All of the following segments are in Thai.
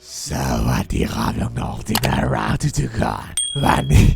สวัสดีครับน้องๆที่น่ารักทุกๆคนวันนี้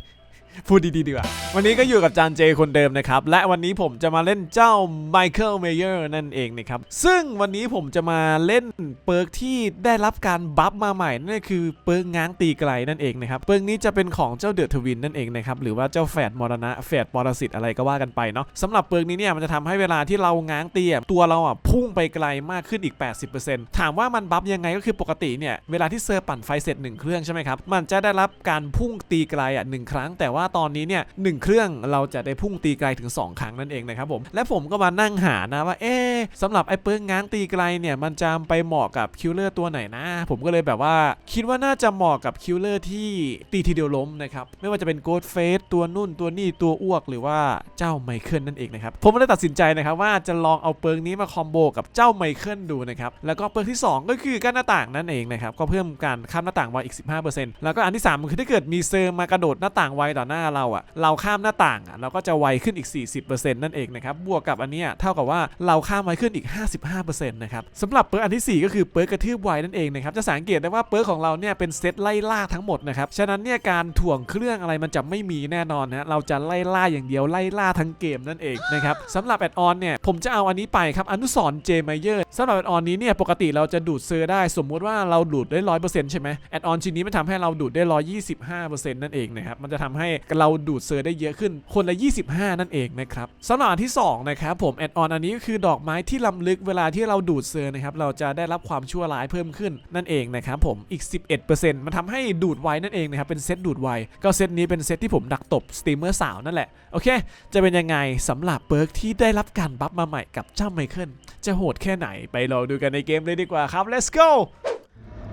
พูดดีๆดีกว่า วันนี้ก็อยู่กับจานเจคนเดิมนะครับ และวันนี้ผมจะมาเล่นเจ้าไมเคิลเมเยอร์นั่นเองนะครับ ซึ่งวันนี้ผมจะมาเล่นเปิร์กที่ได้รับการบัฟมาใหม่นั่นคือเปิร์กง้างตีไกลนั่นเองนะครับ เปิร์กนี้จะเป็นของเจ้าเดือดทวินนั่นเองนะครับ หรือว่าเจ้าแฝดมรณะแฝดปรสิตอะไรก็ว่ากันไปเนาะสำหรับเปิร์กนี้เนี่ยมันจะทำให้เวลาที่เราง้างตีตัวเราอะพุ่งไปไกลมากขึ้นอีก 80%ถามว่ามันบัฟยังไงก็คือปกติเนี่ยเวลาที่เซอร์ปั่นไฟเสร็จหนึ่งเครื่องใช่ไหมครับมันจะได้รับการพุ่งตีไกลอะหนึ่งครั้งแต่ว่าตอนนี้เนี่ยหนึ่งเครื่องเราจะได้พุ่งตีไกลถึง 2 ครั้งนั่นเองนะครับผมและผมก็มานั่งหานะว่าเอ๊สำหรับไอ้เปิ้งง้างตีไกลเนี่ยมันจะไปเหมาะกับคิลเลอร์ตัวไหนนะผมก็เลยแบบว่า คิดว่าน่าจะเหมาะกับคิลเลอร์ที่ตีทีเดียวล้มนะครับไม่ว่าจะเป็นโกดเฟสตัวนุ่นตัวนี่ตัวอ้วกหรือว่าเจ้าไมเคิลนั่นเองนะครับผมก็เลยตัดสินใจนะครับว่าจะลองเอาเปิงนี้มาคอมโบกับเจ้าไมเคิลดูนะครับแล้วก็เปิงที่ 2 ก็คือกั้นหน้าต่างนั่นเองนะครับก็เพิ่มการข้ามหน้าต่างไวอีก 15%แล้วก็อันที่ 3 คือถ้าเกิดมีเซอร์มากระโดดหน้าต่างไวต่อหน้าเราอะเราข้ามหน้าต่างอะเราก็จะไวขึ้นอีก 40%นั่นเองนะครับบวกกับอันเนี้ยเท่ากับว่าเราข้ามไวขึ้นอีก 55%นะครับสำหรับเปิร์กอันทีสี่ 4 ก็คือเปิร์กกระทืบไวนั่นเองนะครับจะสังเกตได้ว่าเปิร์กของเราเนี่ยเป็นเซตไล่ล่าทั้งหมดนะครับฉะนั้นเนี่ยการถ่วงเครื่องอะไรมันจะไม่มีแน่นอนนะเราจะไล่ล่าอย่างเดียวไล่ล่าทั้งเกมนั่นเองนะครับสำหรับแอดออนเนี่ยผมจะเอาอันนี้ไปครับอนุสรเจมเยอร์สำหรับแอดออนนี้เนี่ยปกติเราจะดูดเซอร์ได้สมมุติว่าเราดูดได้ร้อยเปอร์เซ็นต์ใช่ไหมแอดออนชิ้นนี้มันทำให้เราดูดได้ร้อยยี่สิบห้าเปอร์เซ็นต์นั่นเองนะครับมันจะทำให้เราดูดเซอร์ได้เยอะขึ้นคนละ 25 นั่นเองนะครับสำหรับอันที่สองนะครับผมแอดออนอันนี้ก็คือดอกไม้ที่ล้ำลึกเวลาที่เราดูดเซอร์นะครับเราจะได้รับความชั่วร้ายเพิ่มขึ้นนั่นเองนะครับผมอีก 11%มันทำให้ดูดไวนั่นเองนะครับเป็นเซตดูดไวก็เซตนี้เป็นเซตที่ผมดักตบสตรีมเมอร์สาวนั่นแหละโอเค จะเป็นยังไงสำหรับเบิร์กที่ได้รับการบัฟมาใหม่กับเจ้าไมเคิลจะโหดแค่ไหนไปลองดูกันในเกมเลยดีกว่าครับ let's go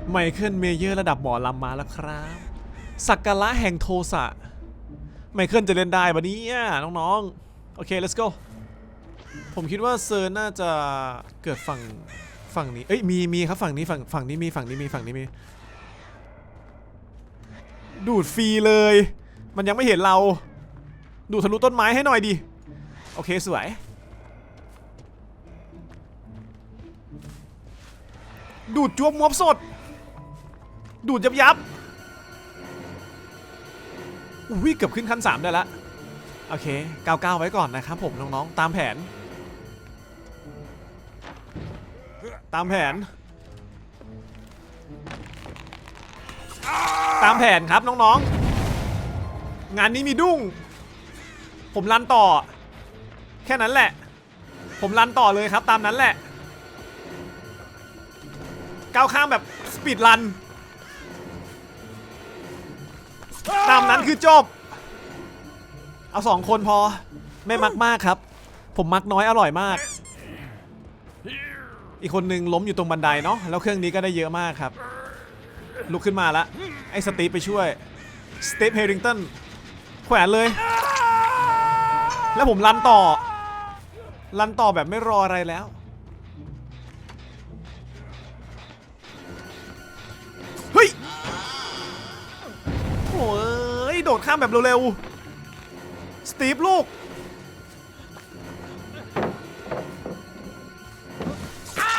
ไมเคิลเมเยอร์ระดับหมอลำมาแล้วครับ สักการะแห่งโทสะ ไมเคิลจะเล่นได้ปะเนี่ยน้องๆ โอเค let's go ผมคิดว่าเซอร์น่าจะเกิดฝั่งฝั่งนี้ เอ้ยมีมีครับฝั่งนี้ฝั่งฝั่งนี้มีฝั่งนี้มีฝั่งนี้มี ดูดฟรีเลย มันยังไม่เห็นเรา ดูดทะลุต้นไม้ให้หน่อยดิ โอเคสวย ดูดจวบมวบสด ดูดยับยับ อุ้ยเกือบขึ้นขั้น 3 ได้แล้วโอเคก้าวๆไว้ก่อนนะครับผมน้องๆตามแผน ตามแผน ตามแผนครับน้องๆ งานนี้มีดุ้ง ผมรันต่อ แค่นั้นแหละ ผมรันต่อเลยครับตามนั้นแหละก้าวข้ามแบบสปีดรัน ตามนั้นคือจบ เอาสองคนพอ ไม่มักมากครับ ผมมักน้อยอร่อยมาก อีกคนนึงล้มอยู่ตรงบันไดเนาะแล้วเครื่องนี้ก็ได้เยอะมากครับ ลุกขึ้นมาละไอ้สตีฟไปช่วยสตีฟเฮริงตันแขวนเลย แล้วผมรันต่อรันต่อแบบไม่รออะไรแล้ว โอ้ย โดดข้ามแบบเร็วๆ สตีฟลูก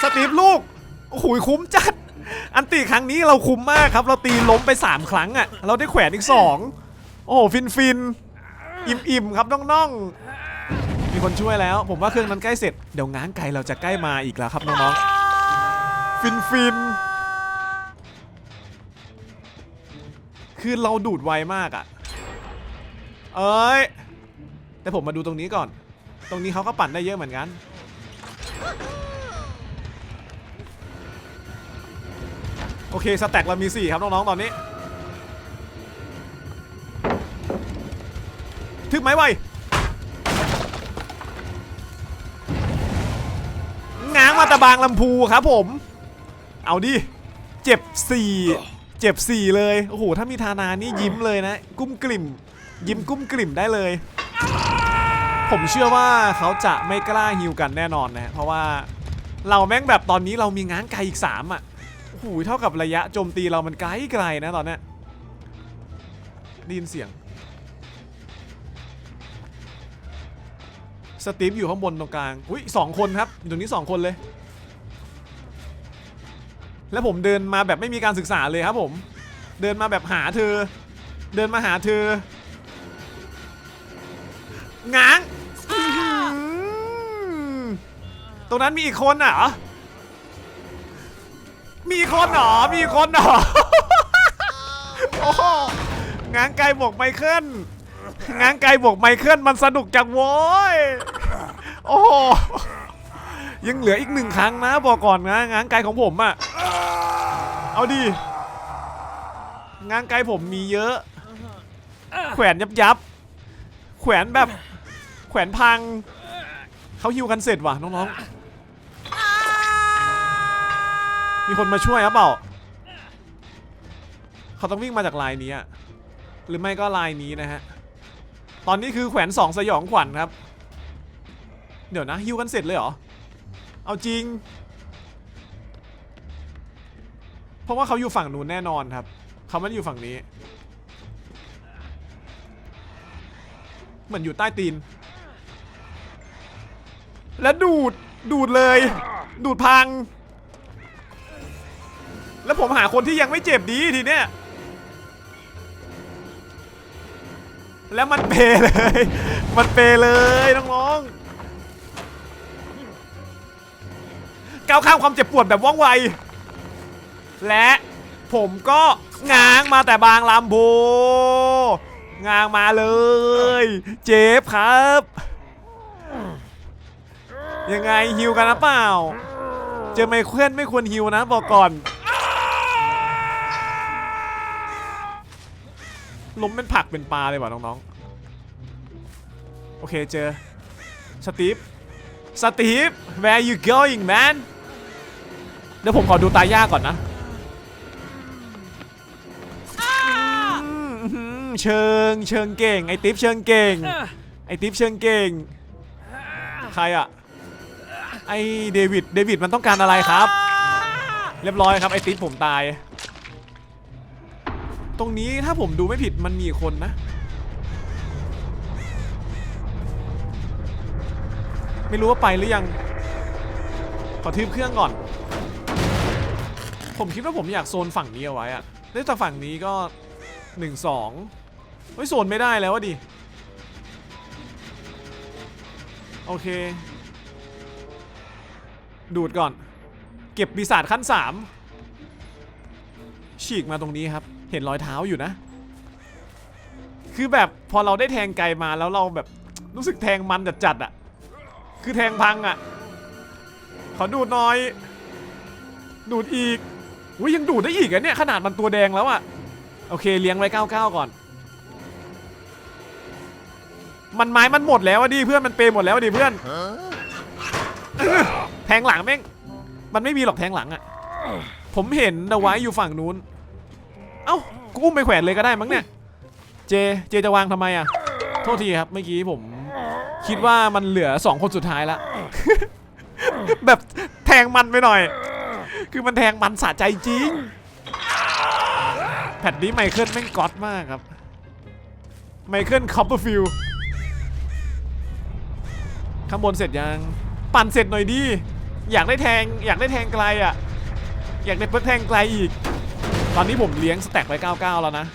สตีฟลูกโอ้โหคุ้มจัด อันตีครั้งนี้เราคุ้มมากครับ เราตีล้มไป 3 ครั้งอะ่ะ เราได้แขวนอีก 2 โอ้โห ฟินฟินอิ่มอิ่มครับน้องๆ มีคนช่วยแล้ว ผมว่าเครื่องนั้นใกล้เสร็จ เดี๋ยวง้างไกลเราจะใกล้มาอีกแล้วครับน้องๆ ฟินฟิน คือเราดูดไวมากอะ่ะเอ้ย แต่ผมมาดูตรงนี้ก่อน ตรงนี้เขาก็ปั่นได้เยอะเหมือนกัน โอเค สแต็กเรามี 4 ครับน้อง ๆ ตอนนี้ถึกไหมไวง้างมาตะบางลำพูครับผม เอาดิ เจ็บ4 เจ็บ4เลย โอ้โห ถ้ามีทานานี่ยิ้มเลยนะ กุ้มกลิ่ม ยิ้มกุ้มกลิ่มได้เลย ผมเชื่อว่าเขาจะไม่กล้าฮิวกันแน่นอนนะเพราะว่าเราแม่งแบบตอนนี้เรามีง้างไกลอีก3อะโอ้โหเท่ากับระยะโจมตีเรามันไกลไกลนะตอนนี้ได้ยินเสียง สตีฟอยู่ข้างบนตรงกลาง อุ้ยสองคนครับอยู่ตรงนี้สองคนเลย แล้วผมเดินมาแบบไม่มีการศึกษาเลยครับผม เดินมาแบบหาเธอ เดินมาหาเธอง้างตรงนั้นมีอีกคนน่ะเหรอมีคนหรอมีคนหรอโอ้ง้างไกลบวกไมเคิลง้างไกลบวกไมเคิลมันสนุกจังโว้ยโอ้ยังเหลืออีกหนึ่งครั้งนะบอกก่อนนะง้างไกลของผมอะ เอาดิง้างไกลผมมีเยอะ แขวนยับยับ แขวนแบบ แขวนพัง เขาฮิวกันเสร็จว่ะน้องๆ มีคนมาช่วยครับเปล่า เขาต้องวิ่งมาจากลายนี้อะหรือไม่ก็ลายนี้นะฮะ ตอนนี้คือแขวนสองสยองขวัญครับ เดี๋ยวนะฮิวกันเสร็จเลยเหรอ เอาจริง ราะว่าเขาอยู่ฝั่งนู้นแน่นอนครับ เขาไม่ได้อยู่ฝั่งนี้ เหมือนอยู่ใต้ตีน แล้วดูด ดูดเลย ดูดพัง แล้วผมหาคนที่ยังไม่เจ็บดีทีเนี้ย แล้วมันเปเลย มันเปเลยน้องๆก้าวข้ามความเจ็บปวดแบบว่องไว และผมก็ง้างมาแต่บางลำโบง้างมาเลย เจ็บครับ ยังไงฮิวกันนะเปล่า เจอไมเคิลไม่ควรฮิวนะบอกก่อน ล้มเป็นผักเป็นปลาเลยว่ะน้องๆ โอเคเจอ สตีฟ สตีฟ where you going man เดี๋ยวผมขอดูตายากก่อนนะ เชิงเชิงเก่งไอติ๊บเชิงเก่งไอติ๊บเชิงเก่ง ใครอะไอเดวิดเดวิดมันต้องการอะไรครับ เรียบร้อยครับไอติ๊บผมตาย ตรงนี้ถ้าผมดูไม่ผิดมันมีคนนะ ไม่รู้ว่าไปหรือยัง ขอทืบเครื่องก่อน ผมคิดว่าผมอยากโซนฝั่งนี้เอาไว้อะแล้แต่ฝั่งนี้ก็ หนึ่งสองเฮ้ยโซนไม่ได้แล้ววะดิ โอเค ดูดก่อน เก็บปีศาจขั้นสามฉีกมาตรงนี้ครับ เห็นรอยเท้าอยู่นะ คือแบบพอเราได้แทงไกลมาแล้วเราแบบรู้สึกแทงมันจัดๆอะคือแทงพังอะ ขอดูดน่อย ดูดอีกอุ้ยยังดูดได้อีกอะเนี่ย ขนาดมันตัวแดงแล้วอะ โอเคเลี้ยงไว้ 99 ก่อน มันไม้มันหมดแล้วอะดิเพื่อนมันเปย์หมดแล้วอะดิเพื่อนแทงหลังแม่งมันไม่มีหรอกแทงหลังอะผมเห็นเอาไว้อยู่ฝั่งนู้น เอ้ากูอุ้มไปแขวนเลยก็ได้มั้งเนี่ย เจ เจจะวางทำไมอะโทษทีครับเมื่อกี้ผม คิดว่ามันเหลือสองคนสุดท้ายละ แบบแทงมันไปหน่อย คือมันแทงมันสะใจจริง แพทนี้ไมเคิลแม่งก๊อตมากครับ ไมเคิลคอปเปอร์ฟิลข้างบนเสร็จยัง ปั่นเสร็จหน่อยดิอยากได้แทง อยากได้แทงไกลอะ อยากได้เพิร์กแทงไกลอีก ตอนนี้ผมเลี้ยงสแต็กไว้99 แล้วนะ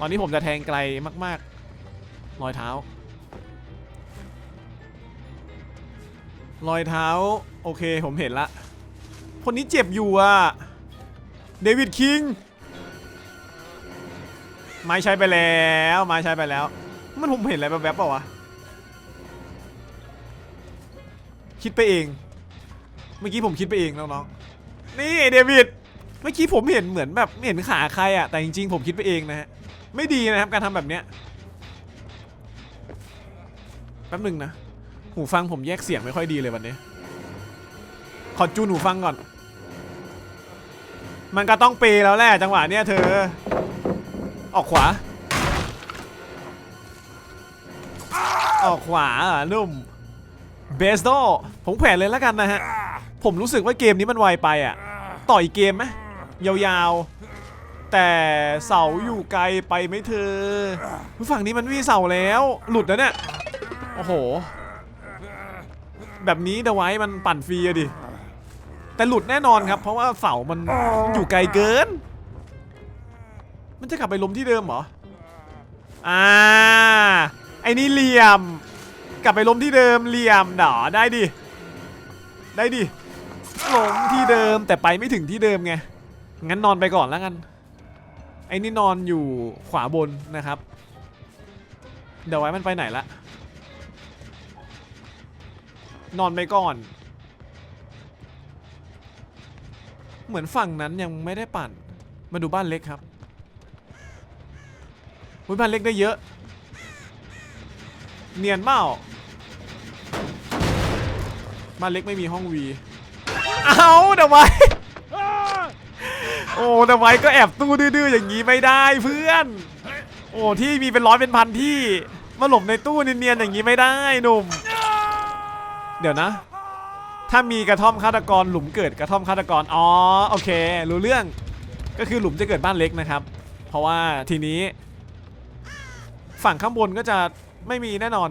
ตอนนี้ผมจะแทงไกลมากๆรอยเท้ารอยเท้า โอเคผมเห็นละ คนนี้เจ็บอยู่อะเดวิดคิง ไม้ใช้ไปแล้วไม้ใช้ไปแล้ว มันผมเห็นอะไรแบบๆเปล่าวะคิดไปเอง เมื่อกี้ผมคิดไปเองน้องๆนี่เดวิดเมื่อกี้ผมเห็นเหมือนแบบเห็นขาใครอะแต่จริงๆผมคิดไปเองนะฮะไม่ดีนะครับการทำแบบเนี้ยแป๊บหนึ่งนะหูฟังผมแยกเสียงไม่ค่อยดีเลยวันนี้ ขอจูนหูฟังก่อน มันก็ต้องเปย์แล้วแหละจังหวะเนี้ยเธอ ออกขวา ออกขวาอะนุ่มเบสโตผมแขวนเลยแล้วกันนะฮะ ผมรู้สึกว่าเกมนี้มันไวไปอะ ต่ออีกเกมไหมยาวๆ แต่เสาอยู่ไกลไปไหมเธอฝั่งนี้มันมีเสาแล้ว หลุดแล้วเนี่ย โอ้โห แบบนี้เดไว้มันปั่นฟรีอะดิ แต่หลุดแน่นอนครับ เพราะว่าเสามันอยู่ไกลเกิน มันจะกลับไปล้มที่เดิมเหรอ อ่า ไอ้นี่เหลี่ยม กลับไปล้มที่เดิมเหลี่ยมดอได้ดิ ได้ดิล้มที่เดิมแต่ไปไม่ถึงที่เดิมไง งั้นนอนไปก่อนแล้วกัน ไอ้นี่นอนอยู่ขวาบนนะครับ เดี๋ยวไว้มันไปไหนละ นอนไปก่อน เหมือนฝั่งนั้นยังไม่ได้ปั่น มาดูบ้านเล็กครับ อุ๊ยบ้านเล็กได้เยอะ เนียนเปล่าบ้านเล็กไม่มีห้องวี เอาเดี๋ยวไว้โอ้เดี๋ยวไว้ก็แอบตู้ดื้อๆอย่างนี้ไม่ได้เพื่อน โอ้ที่มีเป็นร้อยเป็นพันที่มาหลบในตู้เนียนๆอย่างนี้ไม่ได้หนุ่ม เดี๋ยวนะ ถ้ามีกระท่อมฆาตกรหลุมเกิดกระท่อมฆาตกร อ๋อโอเค รู้เรื่อง ก็คือหลุมจะเกิดบ้านเล็กนะครับ เพราะว่าทีนี้ ฝั่งข้างบนก็จะไม่มีแน่นอน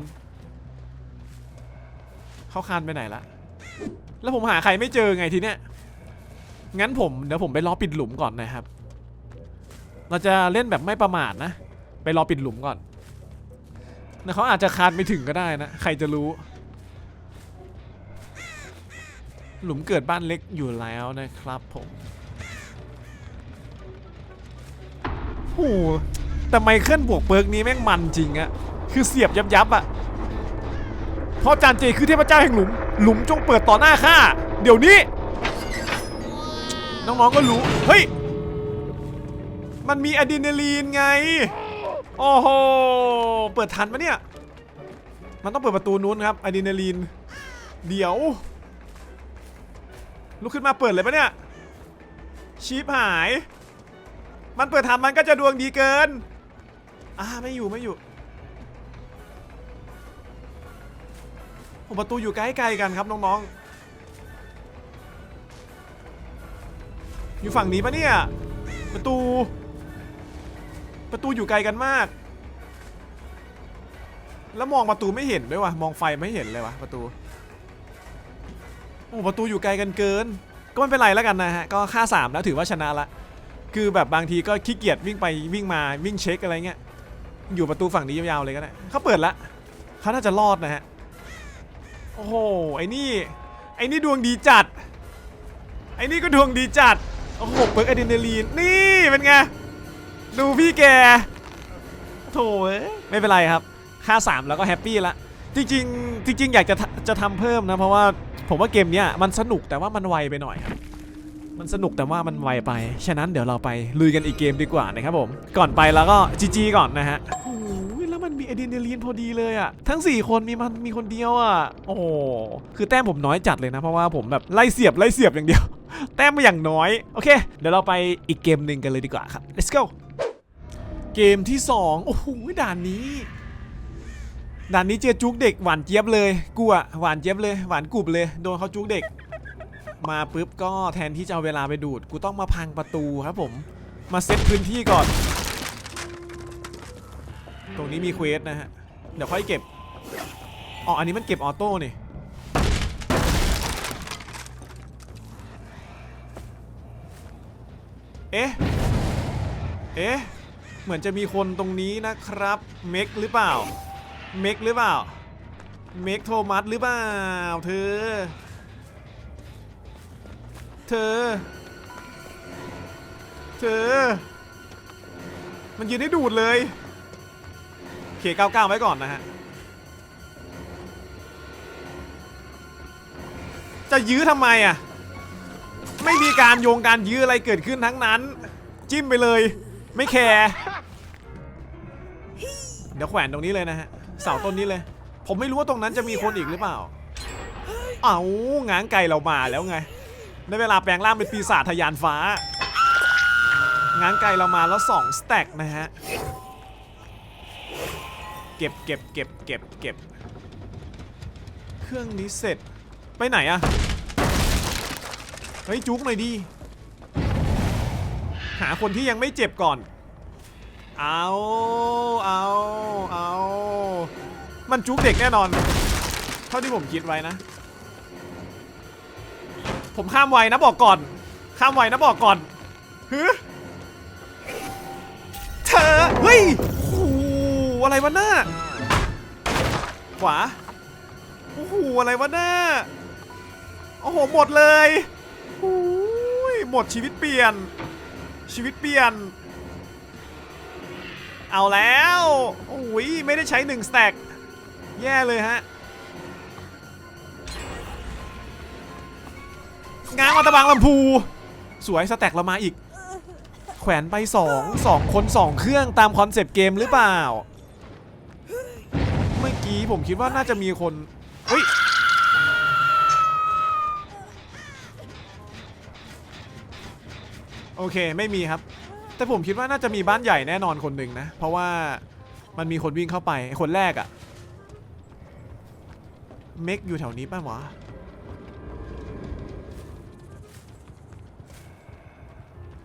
เขาคานไปไหนละ แล้วผมหาใครไม่เจอไงทีเนี้ย งั้นผมเดี๋ยวผมไปรอปิดหลุมก่อนนะครับ เราจะเล่นแบบไม่ประมาทนะ ไปรอปิดหลุมก่อนนะเขาอาจจะคานไม่ถึงก็ได้นะ ใครจะรู้ หลุมเกิดบ้านเล็กอยู่แล้วนะครับผมโอ้โห แต่ไมเคิลบวกเปิร์กนี้แม่งมันจริงอะคือเสียบยับยับอะเพราะจานเจคือเทพเจ้าแห่งหลุม หลุมจงเปิดต่อหน้าข้าเดี๋ยวนี้ น้องๆก็รู้ เฮ้ย มันมีอะดรีนาลีนไง โอ้โห เปิดทันปะเนี่ย มันต้องเปิดประตูนู้นครับอะดรีนาลีน เดี๋ยว ลุกขึ้นมาเปิดเลยปะเนี่ยชีพหาย มันเปิดทันมันก็จะดวงดีเกิน อ่าไม่อยู่ไม่อยู่ผมประตูอยู่ใกล้ๆกันครับน้องๆ อยู่ฝั่งนี้ปะเนี่ย ประตู ประตูอยู่ไกลกันมาก แล้วมองประตูไม่เห็นด้วยวะมองไฟไม่เห็นเลยวะประตูโอ้ประตูอยู่ไกลกันเกิน ก็ไม่เป็นไรแล้วกันนะฮะ ก็ค่า3แล้วถือว่าชนะละ คือแบบบางทีก็ขี้เกียจวิ่งไปวิ่งมาวิ่งเช็คอะไรเงี้ย อยู่ประตูฝั่งนี้ยาวๆเลยก็ได้เขาเปิดละเขาน่าจะรอดนะฮะโอ้โหไอ้นี่ไอ้นี่ดวงดีจัดไอ้นี่ก็ดวงดีจัดโอ้โหเปิร์กอะดรีนาลีนนี่เป็นไงดูพี่แกโถเอ้ยไม่เป็นไรครับค่า3แล้วก็แฮปปี้ละจริงๆจริง ๆ อยากจะจะทำเพิ่มนะเพราะว่าผมว่าเกมเนี้ยมันสนุกแต่ว่ามันไวไปหน่อยครับมันสนุกแต่ว่ามันไวไป ฉะนั้นเดี๋ยวเราไปลุยกันอีกเกมดีกว่านะครับผม ก่อนไปแล้วก็จีจีก่อนนะฮะ มันมีอะดรีนาลีนพอดีเลยอะทั้ง 4 คนมีมันมีคนเดียวอะโอ้คือแต้มผมน้อยจัดเลยนะเพราะว่าผมแบบไล่เสียบไล่เสียบอย่างเดียว แต้มมาอย่างน้อยโอเค เดี๋ยวเราไปอีกเกมหนึ่งกันเลยดีกว่าครับ let's go เกมที่ 2 โอ้โหด่านนี้ด่านนี้เจอจุกเด็กหวานเจี๊ยบเลยกูอะหวานเจี๊ยบเลยหวานกรุบเลยโดนเขาจุกเด็ก มาปุ๊บก็แทนที่จะเอาเวลาไปดูด กูต้องมาพังประตูครับผม มาเซตพื้นที่ก่อน รงนี้มีเควสนะฮะ เดี๋ยวค่อยเก็บ อ๋อ อันนี้มันเก็บออโต้นี่ เอ๊ะ เอ๊ะ เหมือนจะมีคนตรงนี้นะครับ เมกหรือเปล่า เมกหรือเปล่า เมกโทมัสหรือเปล่า เธอ เธอ เธอ มันยืนให้ดูดเลย เค99 ไว้ก่อนนะฮะ จะยื้อทำไมอะ ไม่มีการโยงการยื้ออะไรเกิดขึ้นทั้งนั้น จิ้มไปเลย ไม่แคร์ เดี๋ยวแขวนตรงนี้เลยนะฮะ เสาต้นนี้เลย ผมไม่รู้ว่าตรงนั้นจะมีคนอีกหรือเปล่า เอาง้างไก่เรามาแล้วไงได้เวลาแปลงร่างเป็นปีศาจทะยานฟ้าง้างไก่เรามาแล้ว2สแต็กนะฮะ เก็บเก็บเก็บเก็บเก็บเครื่องนี้เสร็จไปไหนอะเฮ้ยจุกหน่อยดีหาคนที่ยังไม่เจ็บก่อน เอาเอาเอามันจุกเด็กแน่นอน เท่าที่ผมคิดไว้นะ ผมข้ามไวนะบอกก่อน ข้ามไวนะบอกก่อนฮึเธอเฮ้ย อะไรวะหน้าขวาโอ้โหอะไรวะหน้าโอ้โหหมดเลยโอ้ยหมดชีวิตเปลี่ยน ชีวิตเปลี่ยน เอาแล้วโอ้ยไม่ได้ใช้หนึ่งสแต็กแย่เลยฮะงานมาตะบางลำพู สวยสแต็กเรามาอีก แขวนไปสองสองคนสองเครื่องตามคอนเซปต์เกมหรือเปล่า กี้ผมคิดว่าน่าจะมีคนเฮ้ยโอเคไม่มีครับ แต่ผมคิดว่าน่าจะมีบ้านใหญ่แน่นอนคนหนึ่งนะ เพราะว่ามันมีคนวิ่งเข้าไปคนแรกอะเมกอยู่แถวนี้ป่ะวะ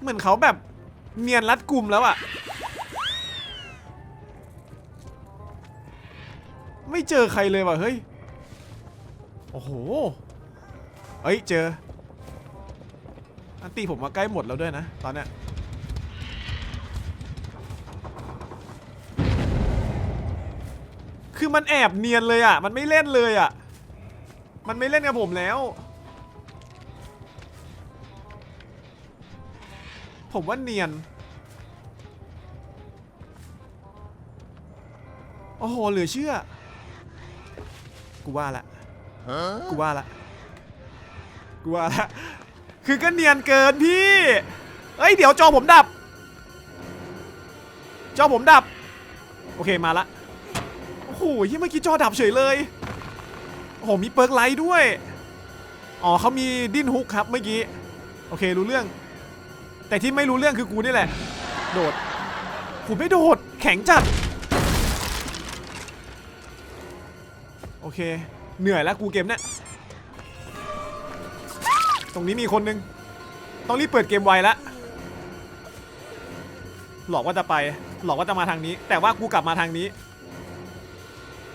เหมือนเขาแบบเนียนรัดกลุ่มแล้วอะ ไม่เจอใครเลยว่ะเฮ้ย โอ้โหเฮ้ยเจอ อันตีผมมาใกล้หมดแล้วด้วยนะ ตอนเนี้ยคือมันแอบเนียนเลยอะ มันไม่เล่นเลยอะ มันไม่เล่นกับผมแล้ว ผมว่าเนียน โอ้โห เหลือเชื่อ กูว่าละกูว่าละกูว่าละคือก็เนียนเกินพี่เอ้ยเดี๋ยวจอผมดับ จอผมดับ โอเคมาละโอ้โหยี่เมื่อกี้จอดับเฉยเลยโอ้โหมีเปิร์กไลท์ด้วยอ๋อเขามีดิ้นฮุกครับเมื่อกี้โอเครู้เรื่อง แต่ที่ไม่รู้เรื่องคือกูนี่แหละ โดดกูไม่โดด แข็งจัด โอเค เหนื่อยแล้วกูเกมเนี่ยตรงนี้มีคนนึง ต้องรีบเปิดเกมไวแล้วหลอกว่าจะไป หลอกว่าจะมาทางนี้ แต่ว่ากูกลับมาทางนี้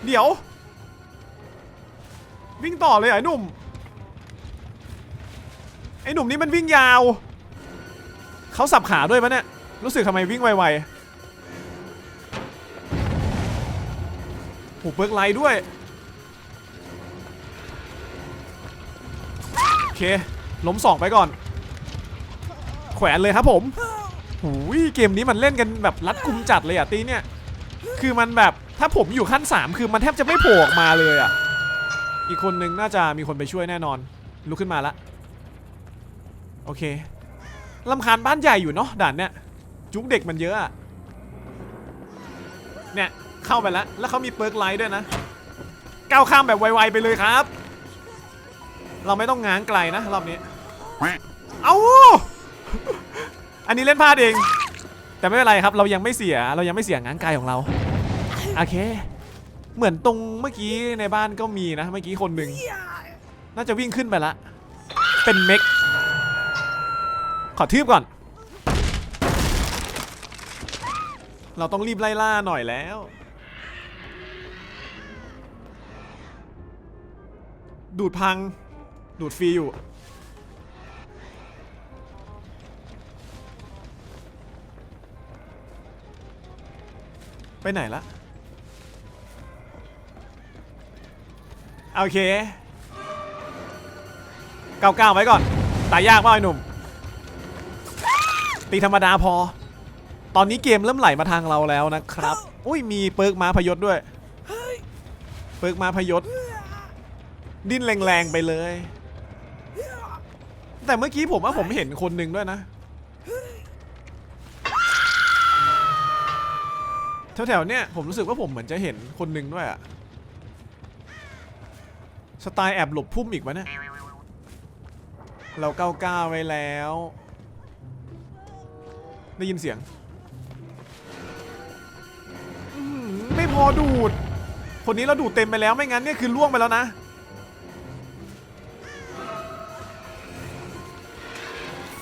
เดี๋ยว วิ่งต่อเลยเหรอไอ้หนุ่ม ไอ้หนุ่มนี่มันวิ่งยาว เขาสับขาด้วยปะเนี่ย รู้สึกทำไมวิ่งไวๆโหเบิร์กไลท์ด้วย เคล้มสองไปก่อน แขวนเลยครับผมหูยเกมนี้มันเล่นกันแบบรัดกุมจัดเลยอะตีเนี่ยคือมันแบบถ้าผมอยู่ขั้น 3 คือมันแทบจะไม่โผล่ออกมาเลยอะอีกคนนึงน่าจะมีคนไปช่วยแน่นอน ลุกขึ้นมาละโอเคลำคาญบ้านใหญ่อยู่เนาะด่านเนี่ยจุกเด็กมันเยอะอะเนี่ยเข้าไปแล้วแล้วเขามีเปิร์กไลท์ด้วยนะก้าวข้ามแบบไวๆไปเลยครับ เราไม่ต้องง้างไกลนะรอบนี้ เอา อันนี้เล่นพลาดเอง แต่ไม่เป็นไรครับ เรายังไม่เสีย เรายังไม่เสียง้างไกลของเรา โอเค เหมือนตรงเมื่อกี้ในบ้านก็มีนะ เมื่อกี้คนหนึ่ง น่าจะวิ่งขึ้นไปละ เป็นเม็ก ขอทืบก่อน เราต้องรีบไล่ล่าหน่อยแล้วดูดพัง ดูดฟรีอยู่ ไปไหนละโอเคเก้าเก้าไว้ก่อน ตายยากมากไอ้หนุ่ม ตีธรรมดาพอ ตอนนี้เกมเริ่มไหลมาทางเราแล้วนะครับ อุ้ยมีเปิร์กม้าพยศด้วย เปิร์กม้าพยศ ดิ้นแรงๆไปเลย แต่เมื่อกี้ผมว่าผมเห็นคนหนึ่งด้วยนะแถวๆเนี่ยผมรู้สึกว่าผมเหมือนจะเห็นคนหนึ่งด้วยอะสไตล์แอบหลบพุ่มอีกวะเนี่ยเราก้าวก้าไว้แล้ว ได้ยินเสียงอื้อหือไม่พอดูด คนนี้เราดูดเต็มไปแล้วไม่งั้นเนี่ยคือล่วงไปแล้วนะ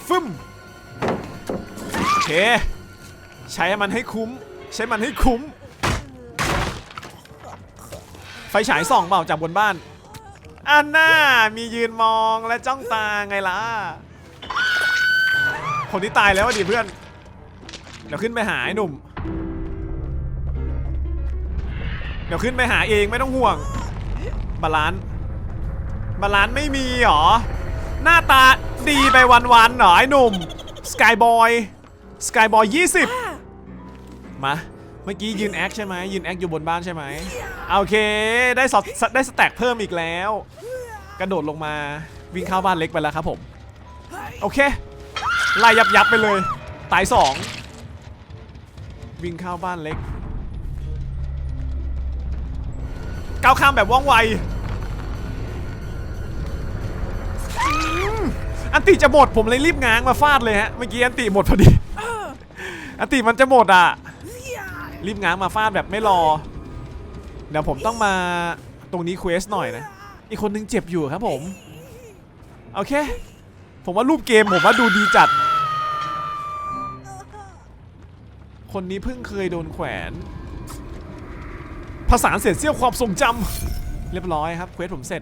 ฟึ่มโอเค ใช้มันให้คุ้ม ใช้มันให้คุ้ม ไฟฉายส่องเปล่าจากบนบ้าน อันน่ามียืนมองและจ้องตาไงล่ะ คนที่ตายแล้วอะดิเพื่อน เดี๋ยวขึ้นไปหาไอ้หนุ่ม เดี๋ยวขึ้นไปหาเองไม่ต้องห่วง บาลานซ์บาลานซ์ไม่มีหรอ หน้าตา ดีไปวันๆเหรอไอ้หนุ่มสกายบอยสกายบอย20มา เมื่อกี้ยืนแอคใช่ไหมยืนแอคอยู่บนบ้านใช่ไหมโอเคได้สอบได้สแต็กเพิ่มอีกแล้ว กระโดดลงมาวิ่งเข้าบ้านเล็กไปแล้วครับผม โอเคไล่ยับยับไปเลย ตายสองวิ่งเข้าบ้านเล็กก้าวข้ามแบบว่องไว อันติจะหมดผมเลยรีบง้างมาฟาดเลยฮะเมื่อกี้อันติหมดพอดีอันติมันจะหมดอะรีบง้างมาฟาดแบบไม่รอ เดี๋ยวผมต้องมาตรงนี้เควสหน่อยนะ อีกคนนึงเจ็บอยู่ครับผมโอเค ผมว่ารูปเกมผมว่าดูดีจัด คนนี้เพิ่งเคยโดนแขวน ภาษานเสร็จเสี้ยวความทรงจำเรียบร้อยครับเควสผมเสร็จ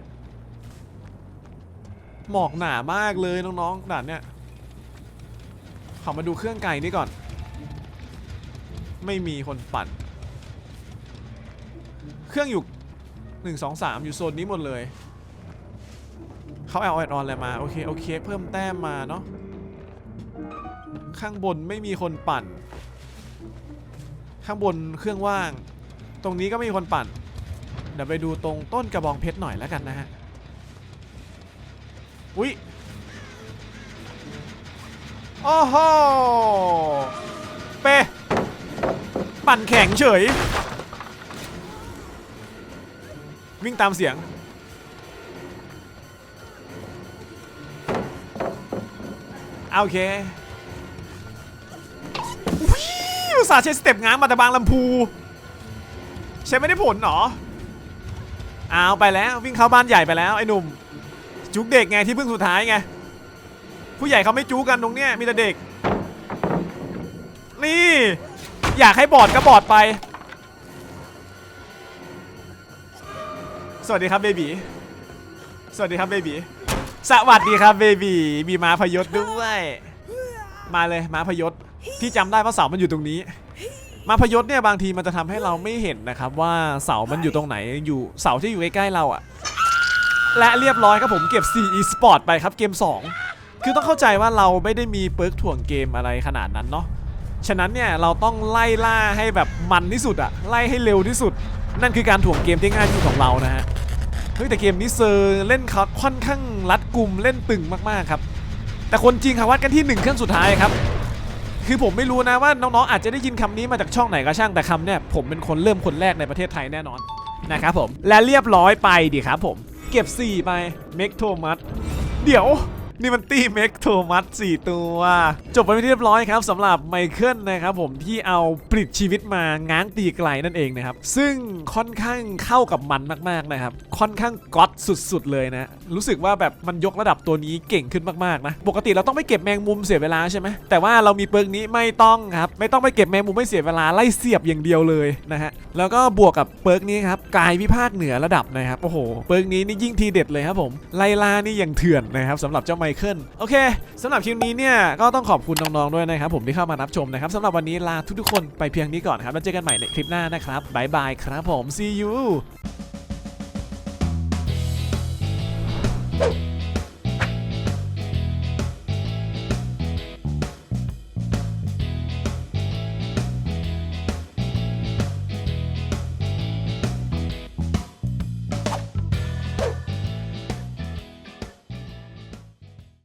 หมอกหนามากเลยน้องๆด่านเนี้ยขอมาดูเครื่องไก่นี่ก่อน ไม่มีคนปั่น เครื่องอยู่หนึ่งสองสามอยู่โซนนี้หมดเลย เขาเอาแอดออนอะไรมาโอเคโอเคเพิ่มแต้มมาเนาะข้างบนไม่มีคนปั่น ข้างบนเครื่องว่าง ตรงนี้ก็ไม่มีคนปั่น เดี๋ยวไปดูตรงต้นกระบองเพชรหน่อยแล้วกันนะฮะ อุ๊ยโอ้โหเปปั่นแข็งเฉย วิ่งตามเสียง โอเคอุ๊ยอุตส่าห์ใช้สเต็ปง้างมาแต่บางลำพู ใช้ไม่ได้ผลเหรอเอาไปแล้ววิ่งเข้าบ้านใหญ่ไปแล้ว ไอ้หนุ่ม จุกเด็กไงที่เพิ่งสุดท้ายไงผู้ใหญ่เขาไม่จูกันตรงเนี้ยมีแต่เด็ก นี่ อยากให้บอดก็บอดไป สวัสดีครับเบบีสวัสดีครับเบบีสวัสดีครับเบบีมีม้าพยศด้วย มาเลยม้าพยศที่จำได้เพราะเสามันอยู่ตรงนี้ม้าพยศเนี่ยบางทีมันจะทำให้เราไม่เห็นนะครับว่าเสามันอยู่ตรงไหนอยู่เสาที่อยู่ใกล้ๆเราอะ และเรียบร้อยครับผมเก็บ 4 e sport ไปครับเกม 2 คือต้องเข้าใจว่าเราไม่ได้มีเปิร์กถ่วงเกมอะไรขนาดนั้นเนาะฉะนั้นเนี่ยเราต้องไล่ล่าให้แบบมันที่สุดอะไล่ให้เร็วที่สุด นั่นคือการถ่วงเกมที่ง่ายที่สุดของเรานะฮะเฮ้ยแต่เกมนี้เซอร์เล่นเขาค่อนข้างรัดกุมเล่นตึงมากๆครับ แต่คนจริงค่ะวัดกันที่หนึ่งเครื่องสุดท้ายครับ คือผมไม่รู้นะว่าน้องๆอาจจะได้ยินคำนี้มาจากช่องไหนก็ช่างแต่คำเนี่ยผมเป็นคนเริ่มคนแรกในประเทศไทยแน่นอนนะครับผมและเรียบร้อยไปดิครับผม เก็บ 4 ไป เมกโทมัส เดี๋ยว นี่มันตีเมกโทมัส4ตัว จบไปที่เรียบร้อยครับสำหรับไมเคิลนะครับผมที่เอาปลิดชีวิตมาง้างตีไกลนั่นเองนะครับ ซึ่งค่อนข้างเข้ากับมันมากๆนะครับ ค่อนข้างก๊อตสุดๆเลยนะ รู้สึกว่าแบบมันยกระดับตัวนี้เก่งขึ้นมากๆนะ ปกติเราต้องไปเก็บแมงมุมเสียเวลาใช่ไหมแต่ว่าเรามีเปิร์กนี้ไม่ต้องครับ ไม่ต้องไปเก็บแมงมุมไม่เสียเวลาไล่เสียบอย่างเดียวเลยนะฮะ แล้วก็บวกกับเปิร์กนี้ครับกายวิภาคเหนือระดับนะครับ โอ้โห เปิร์กนี้นี่ยิ่งทีเด็ดเลยครับผม ไล่ล่านี่อย่างเถื่อนนะครับสำหรับเจ้าไมเคิลโอเคสำหรับคลิปนี้เนี่ยก็ต้องขอบคุณน้องๆด้วยนะครับผมที่เข้ามารับชมนะครับสำหรับวันนี้ลาทุกๆคนไปเพียงนี้ก่อนครับแล้วเจอกันใหม่ในคลิปหน้านะครับบายบายครับผม see you